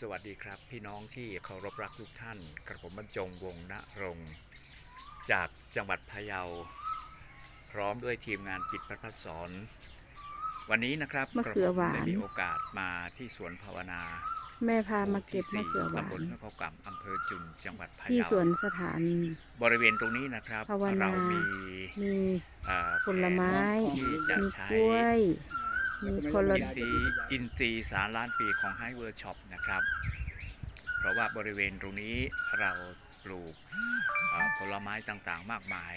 สวัสดีครับ พี่น้องที่เคารพรักทุกท่าน กระผมบรรจงวงศ์ณรงค์จากจังหวัดพะเยา พร้อมด้วยทีมงานจิตประพัฒสอน วันนี้นะครับมะเขือหวานกระผมได้มีโอกาสมาที่สวนภาวนาแม่พามาหเก็บที่มะเขือหวาตำบลนนครกำอำเภอจุนจังหวัดพะที่เยาสวนสถานี บริเวณตรงนี้นะครับภาวนา เรามีมีเอ่อผลไม้ที่จะมีใช้กล้วย มีผลอินทรีย์อินทรีย์สารล้านปีของไฮเวอร์ช็อปนะครับ เพราะว่าบริเวณตรงนี้เราปลูกเอ่อผลไม้ต่างๆมากมาย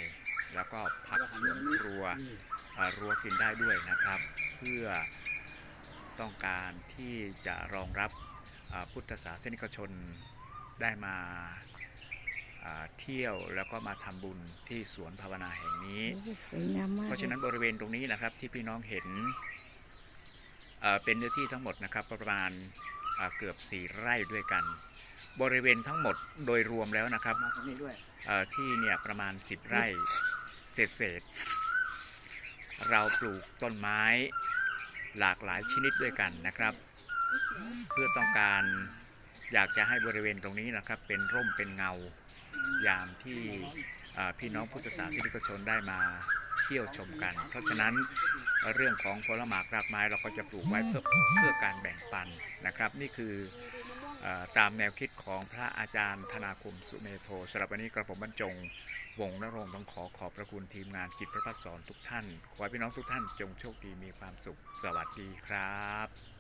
แล้วก็ผักสวนครัวเอ่อรั้วกินได้ด้วยนะครับ เพื่อต้องการที่จะรองรับเอ่อพุทธศาสนิกชนได้มาเอ่อเที่ยวแล้วก็มาทำบุญที่สวนภาวนาแห่งนี้โอ้สวยงามมากเพราะฉะนั้นบริเวณตรงนี้นะครับที่พี่น้องเห็น เอ่อเป็นเนื้อที่ทั้งหมดนะครับประมาณเอ่อเกือบ 4 ไร่ด้วยกัน บริเวณทั้งหมดโดยรวมแล้วนะครับมาตรงนี้ด้วยเอ่อที่เนี่ยประมาณ 10 ไร่เศษเศษๆเราปลูกต้นไม้หลากหลายชนิดด้วยกันนะครับ เพื่อต้องการอยากจะให้บริเวณตรงนี้นะครับ เป็นร่มเป็นเงา ยามที่เอ่อพี่น้องพุทธศาสนิกชนได้มาเที่ยวชมกัน เพราะฉะนั้น เรื่องของผลหมากรากไม้เราก็จะปลูกไว้เพื่อเพื่อการแบ่งปันนะครับ นี่คืออตามแนวคิดของพระอาจารย์ธนาคมสุเมโทสำหรับวันนี้กระผมบรรจง วงนรงต้องขอขอบพระคุณทีมงานกิจพระพัฒสอนทุกท่าน ขอให้พี่น้องทุกท่านจงโชคดีมีความสุข สวัสดีครับ